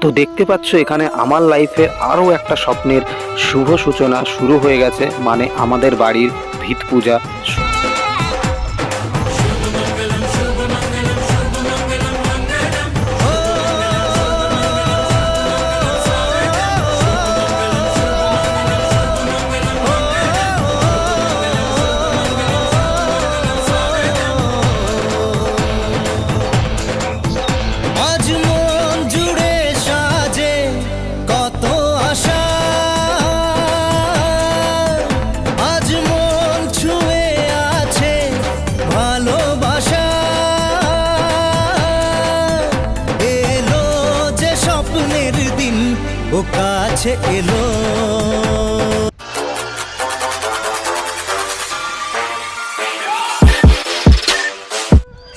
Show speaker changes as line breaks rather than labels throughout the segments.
তো দেখতে পাচ্ছ এখানে আমার লাইফে আরও একটা স্বপ্নের শুভ সূচনা শুরু হয়ে গেছে মানে আমাদের বাড়ির ভিত পূজা।
কাছে এলো।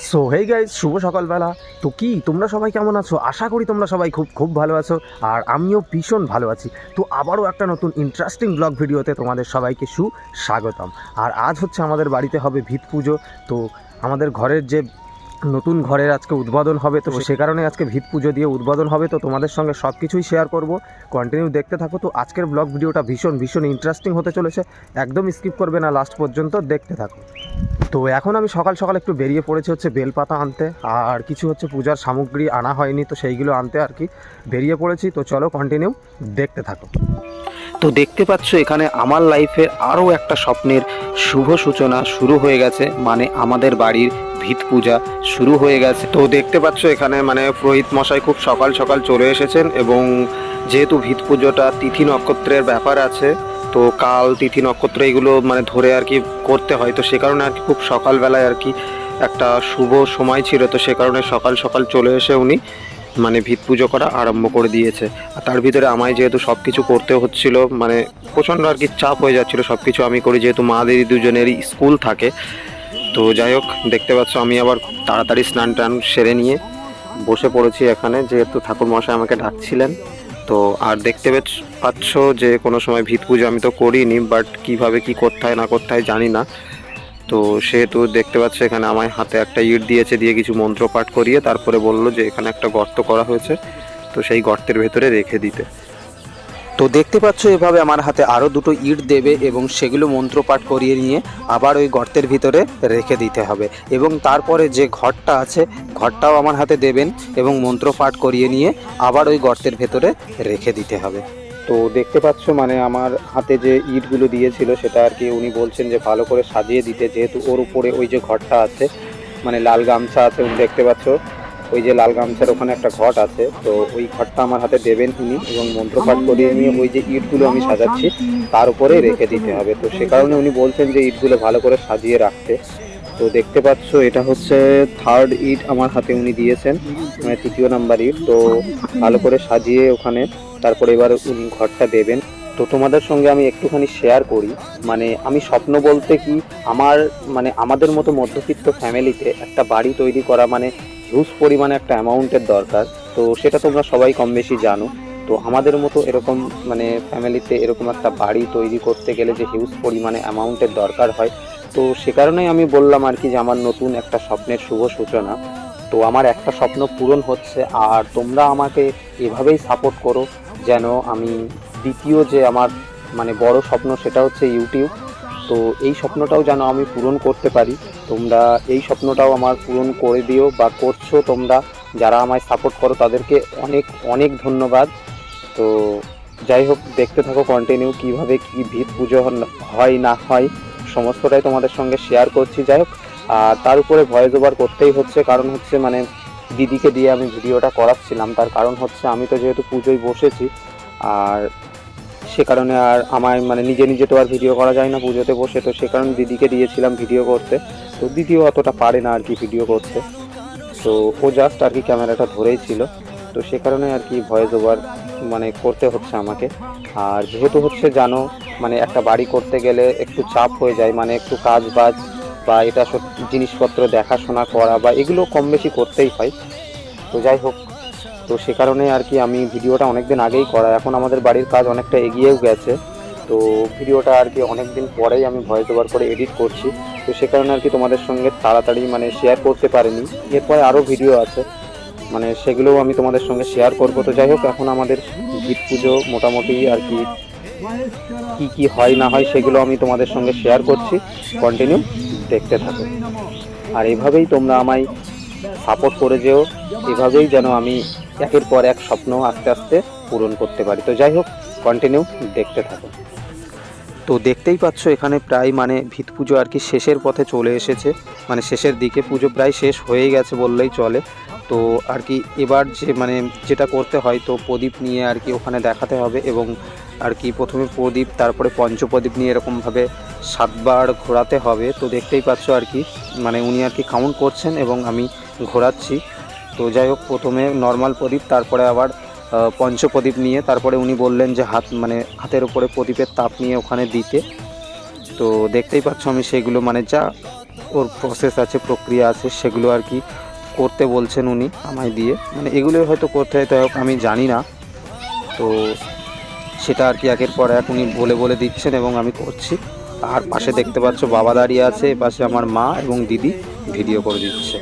সো হেই গাইজ শুভ সকালবেলা। তো কি, তোমরা সবাই কেমন আছো? আশা করি তোমরা সবাই খুব খুব ভালো আছো, আর আমিও ভীষণ ভালো আছি। তো আবারও একটা নতুন ইন্টারেস্টিং ব্লগ ভিডিওতে তোমাদের সবাইকে সুস্বাগতম। আর আজ হচ্ছে আমাদের বাড়িতে হবে ভিত পুজো। তো আমাদের ঘরের যে নতুন ঘরের আজকে উদ্বোধন হবে তো সে কারণে আজকে ভিত পুজো দিয়ে উদ্বোধন হবে তো তোমাদের সঙ্গে সব কিছুই শেয়ার করব। কন্টিনিউ দেখতে থাকো তো আজকের ব্লগ ভিডিওটা ভীষণ ভীষণ ইন্টারেস্টিং হতে চলেছে। একদম স্কিপ করবে না লাস্ট পর্যন্ত দেখতে থাকো। তো এখন আমি সকাল সকাল একটু বেরিয়ে পড়েছি হচ্ছে বেলপাতা আনতে আর কিছু হচ্ছে পূজার সামগ্রী আনা হয়নি তো সেইগুলো আনতে আর কি বেরিয়ে পড়েছি তো চলো কন্টিনিউ দেখতে থাকো।
তো দেখতে পাচ্ছ, এখানে আমার লাইফের আরও একটা স্বপ্নের শুভ সূচনা শুরু হয়ে গেছে। মানে আমাদের বাড়ির ভিত পূজা শুরু হয়ে গেছে। তো দেখতে পাচ্ছ, এখানে মানে পুরোহিত মশাই খুব সকাল সকাল চলে এসেছেন এবং যেহেতু ভিত পুজোটা তিথি নক্ষত্রের ব্যাপার আছে, তো কাল তিথি নক্ষত্র এগুলো মানে ধরে আর কি করতে হয়। তো সে কারণে আর কি খুব সকালবেলায় আর কি একটা শুভ সময় ছিল। তো সে কারণে সকাল সকাল চলে এসে উনি মানে ভিত পুজো করা আরম্ভ করে দিয়েছে। আর তার ভিতরে আমায় যেহেতু সব কিছু করতে হচ্ছিল মানে প্রচণ্ড আর কি চাপ হয়ে যাচ্ছিল সব কিছু আমি করি যেহেতু মা দিদি দুজনেরই স্কুল থাকে। তো যাই হোক, দেখতে পাচ্ছ আমি আবার তাড়াতাড়ি স্নান টান সেরে নিয়ে বসে পড়েছি এখানে, যেহেতু ঠাকুর মশাই আমাকে ডাকছিলেন। তো আর দেখতে পাচ্ছ যে কোনো সময় ভিত পুজো আমি তো করিনি, বাট কীভাবে কি করতে হয় না করতে হয় জানি না। তো সেহেতু দেখতে পাচ্ছ এখানে আমায় হাতে একটা ইট দিয়েছে, দিয়ে কিছু মন্ত্র পাঠ করিয়ে তারপরে বলল যে এখানে একটা গর্ত করা হয়েছে, তো সেই গর্তের ভেতরে রেখে দিতে। তো দেখতে পাচ্ছ এভাবে আমার হাতে আরও দুটো ইট দেবে এবং সেগুলো মন্ত্রপাঠ করিয়ে নিয়ে আবার ওই গর্তের ভিতরে রেখে দিতে হবে। এবং তারপরে যে ঘরটা আছে, ঘরটাও আমার হাতে দেবেন এবং মন্ত্রপাঠ করিয়ে নিয়ে আবার ওই গর্তের ভেতরে রেখে দিতে হবে। তো দেখতে পাচ্ছ মানে আমার হাতে যে ইটগুলো দিয়েছিল সেটা আর কি উনি বলছেন যে ভালো করে সাজিয়ে দিতে যেহেতু ওর উপরে ওই যে ঘরটা আছে মানে লাল গামছা আছে উনি দেখতে পাচ্ছ ওই যে লাল গামছার ওখানে একটা ঘট আছে তো ওই ঘরটা আমার হাতে দেবেন তিনি এবং মন্ত্রপাঠ করিয়ে নিয়ে ওই যে ইটগুলো আমি সাজাচ্ছি তার উপরে রেখে দিতে হবে। তো সে কারণে উনি বলছেন যে ইটগুলো ভালো করে সাজিয়ে রাখতে। তো দেখতে পাচ্ছ এটা হচ্ছে থার্ড ইট আমার হাতে উনি দিয়েছেন মানে তৃতীয় নাম্বার ইট। তো ভালো করে সাজিয়ে ওখানে তারপরে এবার উনি ঘরটা দেবেন। তো তোমাদের সঙ্গে আমি একটুখানি শেয়ার করি। মানে আমি স্বপ্ন বলতে কি, আমার মানে আমাদের মতো মধ্যবিত্ত ফ্যামিলিতে একটা বাড়ি তৈরি করা মানে হিউজ পরিমাণে একটা অ্যামাউন্টের দরকার। তো সেটা তোমরা সবাই কম বেশি জানো। তো আমাদের মতো এরকম মানে ফ্যামিলিতে এরকম একটা বাড়ি তৈরি করতে গেলে যে হিউজ পরিমাণে অ্যামাউন্টের দরকার হয়, তো সে কারণেই আমি বললাম আর কি যে আমার নতুন একটা স্বপ্নের শুভ সূচনা। তো আমার একটা স্বপ্ন পূরণ হচ্ছে, আর তোমরা আমাকে এভাবেই সাপোর্ট করো যেন আমি দ্বিতীয় যে আমার মানে বড় স্বপ্ন সেটা হচ্ছে ইউটিউব তো এই স্বপ্নটাও যেন আমি পূরণ করতে পারি। তোমরা এই স্বপ্নটাও আমার পূরণ করে দিও বা করছ তোমরা। যারা আমায় সাপোর্ট করো তাদেরকে অনেক অনেক ধন্যবাদ। তো যাই হোক, দেখতে থাকো কন্টিনিউ কীভাবে কি ভিত পুজো হয় না হয়, সমস্তটাই তোমাদের সঙ্গে শেয়ার করছি। যাই হোক আর তার উপরে ভয়েস ওভার করতেই হচ্ছে, কারণ হচ্ছে মানে দিদিকে দিয়ে আমি ভিডিওটা করাচ্ছিলাম। তার কারণ হচ্ছে আমি তো যেহেতু পুজোয় বসেছি, আর সে কারণে আর আমার মানে নিজে নিজে তো আর ভিডিও করা যায় না পুজোতে বসে, তো সে কারণে দিদিকে দিয়েছিলাম ভিডিও করতে। তো দিদিও অতটা পারে না আর কি ভিডিও করতে। তো ও জাস্ট আর কি ক্যামেরাটা ধরেই ছিল। তো সে কারণে আর কি ভয়েস ওভার মানে করতে হচ্ছে আমাকে। আর যেহেতু হচ্ছে জানো মানে একটা বাড়ি করতে গেলে একটু চাপ হয়ে যায় মানে একটু কাজ বাজ বা এটা জিনিসপত্র দেখাশোনা করা বা এগুলো কম বেশি করতেই হয়। তো যাই হোক, তো সে কারণে আর কি আমি ভিডিওটা অনেক দিন আগেই করা। এখন আমাদের বাড়ির কাজ অনেকটা এগিয়েও গেছে। তো ভিডিওটা আর কি অনেক দিন পরেই আমি ভয়েস ওভার করে এডিট করছি। তো সে কারণে আর কি তোমাদের সঙ্গে তাড়াতাড়ি মানে শেয়ার করতে পারিনি। এরপরে আরও ভিডিও আছে। মানে সেগুলোও আমি তোমাদের সঙ্গে শেয়ার করব। তো যাই হোক, এখন আমাদের গীত পুজো মোটামুটি আর কি কি কি হয়, না হয়, সেগুলো আমি তোমাদের সঙ্গে শেয়ার করছি। কন্টিনিউ দেখতে থাকো। আর এভাবেই তোমরা আমায় সাপোর্ট করে যেও। এভাবেই যেন আমি একের পর এক স্বপ্ন আস্তে আস্তে পূরণ করতে পারি। তো যাই হোক কন্টিনিউ দেখতে থাকো। তো দেখতেই পাচ্ছ, এখানে প্রায় মানে ভিত পুজো আর কি শেষের পথে চলে এসেছে। মানে শেষের দিকে পুজো প্রায় শেষ হয়ে গেছে বললেই চলে। তো আর কি এবার যে মানে যেটা করতে হয়, তো প্রদীপ নিয়ে আর কি ওখানে দেখাতে হবে এবং আর কি প্রথমে প্রদীপ, তারপরে পঞ্চপ্রদীপ নিয়ে এরকমভাবে সাতবার ঘোরাতে হবে। তো দেখতেই পাচ্ছ আর কি মানে উনি আর কি কাউন্ট করছেন এবং আমি ঘোরাচ্ছি। তো যাই হোক, প্রথমে নর্মাল প্রদীপ, তারপরে আবার পঞ্চপ্রদীপ নিয়ে। তারপরে উনি বললেন যে হাত মানে হাতের উপরে প্রদীপের তাপ নিয়ে ওখানে দিতে। তো দেখতেই পাচ্ছ আমি সেগুলো মানে যা ওর প্রসেস আছে, প্রক্রিয়া আছে, সেগুলো আর কি করতে বলছেন উনি আমায় দিয়ে। মানে এগুলো হয়তো করতে হয় হোক, আমি জানি না। তো সেটা আর কি একের পর এক উনি বলে বলে দিচ্ছেন এবং আমি করছি। আর পাশে দেখতে পাচ্ছ বাবা দাঁড়িয়ে আছে পাশে আমার মা এবং দিদি। ভিডিও করে দিচ্ছে।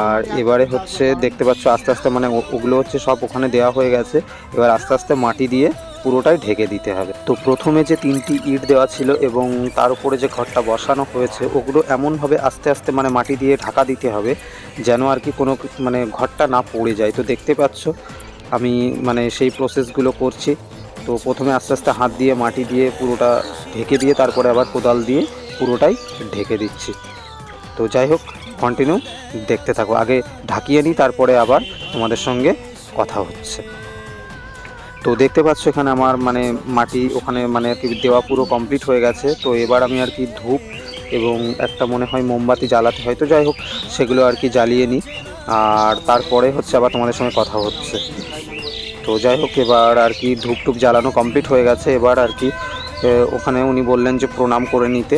আর এবারে হচ্ছে দেখতে পাচ্ছ আস্তে আস্তে মানে ওগুলো হচ্ছে সব ওখানে দেওয়া হয়ে গেছে। এবার আস্তে আস্তে মাটি দিয়ে পুরোটাই ঢেকে দিতে হবে। তো প্রথমে যে তিনটি ইট দেওয়া ছিল এবং তার উপরে যে ঘরটা বসানো হয়েছে, ওগুলো এমনভাবে আস্তে আস্তে মানে মাটি দিয়ে ঢাকা দিতে হবে, যেন আর কি কোনো মানে ঘরটা না পড়ে যায়। তো দেখতে পাচ্ছ, আমি মানে সেই প্রসেসগুলো করছি। তো প্রথমে আস্তে আস্তে হাত দিয়ে মাটি দিয়ে পুরোটা ঢেকে দিয়ে তারপরে আবার কোদাল দিয়ে পুরোটাই ঢেকে দিচ্ছি। তো যাই হোক কন্টিনিউ দেখতে থাকো। আগে ঢাকিয়ে নিই, তারপরে আবার তোমাদের সঙ্গে কথা হচ্ছে। তো দেখতে পাচ্ছ এখানে আমার মানে মাটি ওখানে মানে আর কি দেওয়া পুরো কমপ্লিট হয়ে গেছে। তো এবার আমি আর কি ধূপ এবং একটা মনে হয় মোমবাতি জ্বালাতে হয়। তো যাই হোক, সেগুলো আর কি জ্বালিয়ে নিই। আর তারপরে হচ্ছে আবার তোমাদের সঙ্গে কথা হচ্ছে। তো যাই হোক, এবার আর কি ধূপ টুপ জ্বালানো কমপ্লিট হয়ে গেছে। এবার আর কি ওখানে উনি বললেন যে প্রণাম করে নিতে।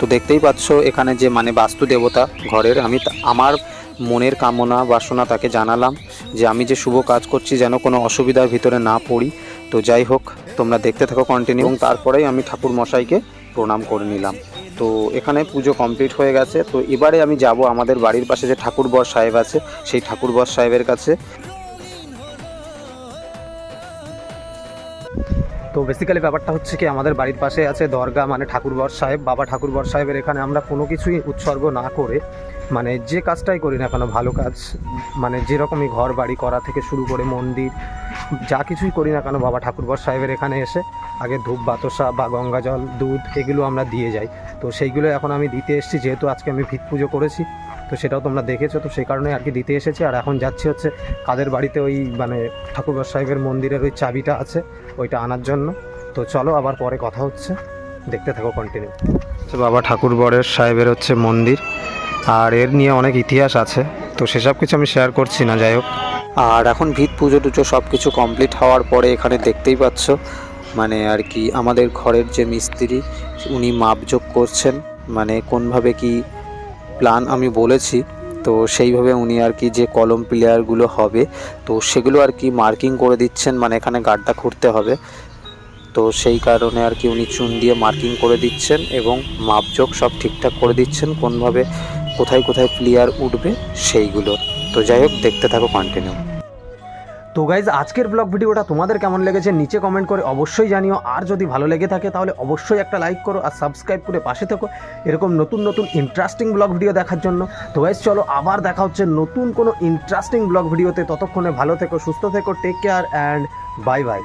তো দেখতেই পাচ্ছ এখানে যে মানে বাস্তু দেবতা ঘরের। আমি আমার মনের কামনা বাসনা তাকে জানালাম যে আমি যে শুভ কাজ করছি যেন কোনো অসুবিধার ভিতরে না পড়ি। তো যাই হোক, তোমরা দেখতে থাকো কন্টিনিউ এবং তারপরেই আমি ঠাকুর মশাইকে প্রণাম করে নিলাম। তো এখানে পুজো কমপ্লিট হয়ে গেছে। তো এবারে আমি যাব আমাদের বাড়ির পাশে যে ঠাকুরবর সাহেব আছে, সেই ঠাকুরবর সাহেবের কাছে।
তো বেসিক্যালি ব্যাপারটা হচ্ছে কি, আমাদের বাড়ির পাশে আছে দরগা মানে ঠাকুরবর সাহেব, বাবা ঠাকুরবর সাহেবের এখানে আমরা কোনো কিছুই উৎসর্গ না করে মানে যে কাজটাই করি না কেন, ভালো কাজ মানে যেরকমই ঘর বাড়ি করা থেকে শুরু করে মন্দির, যা কিছুই করি না কেন, বাবা ঠাকুরবর সাহেবের এখানে এসে আগে ধূপ, বাতসা বা গঙ্গা জল, দুধ এগুলো আমরা দিয়ে যাই। তো সেইগুলো এখন আমি দিতে এসেছি, যেহেতু আজকে আমি ভিত পুজো করেছি। তো সেটাও তোমরা দেখেছ তো সেই কারণে আর কি দিতে এসেছি। আর এখন যাচ্ছি হচ্ছে কাদের বাড়িতে ওই মানে ঠাকুরবর সাহেবের মন্দিরের ওই চাবিটা আছে ওইটা আনার জন্য। তো চলো আবার পরে কথা হচ্ছে। দেখতে থাকো কন্টিনিউ বাবা ঠাকুরবরের সাহেবের হচ্ছে মন্দির আর এর নিয়ে অনেক ইতিহাস আছে তো সেসব কিছু আমি শেয়ার করছি না যাই হোক।
আর এখন ভিত পুজো টুজো সব কিছু কমপ্লিট হওয়ার পরে এখানে দেখতেই পাচ্ছ মানে আর কি আমাদের ঘরের যে মিস্ত্রি উনি মাপযোগ করছেন মানে কোনভাবে কি প্ল্যান আমি বলেছি, তো সেইভাবে উনি আর কি যে কলম প্লেয়ারগুলো হবে, তো সেগুলো আর কি মার্কিং করে দিচ্ছেন মানে এখানে গাড্ডা খুঁড়তে হবে। তো সেই কারণে আর কি উনি চুন দিয়ে মার্কিং করে দিচ্ছেন এবং মাপজোক সব ঠিকঠাক করে দিচ্ছেন, কোনভাবে কোথায় কোথায় প্লেয়ার উঠবে সেইগুলো। তো যাই হোক, দেখতে থাকো কন্টিনিউ
তো গাইজ আজকের ব্লগ ভিডিওটা তোমাদের কেমন লেগেছে নিচে কমেন্ট করে অবশ্যই জানিও। আর যদি ভালো লেগে থাকে তাহলে অবশ্যই একটা লাইক করো আর সাবস্ক্রাইব করে পাশে থেকো। এরকম নতুন নতুন ইন্টারেস্টিং ব্লগ ভিডিও দেখার জন্য। তো গাইজ চলো আবার দেখা হচ্ছে নতুন কোনো ইন্টারেস্টিং ব্লগ ভিডিওতে ততক্ষণে ভালো থেকো, সুস্থ থেকো take care and bye bye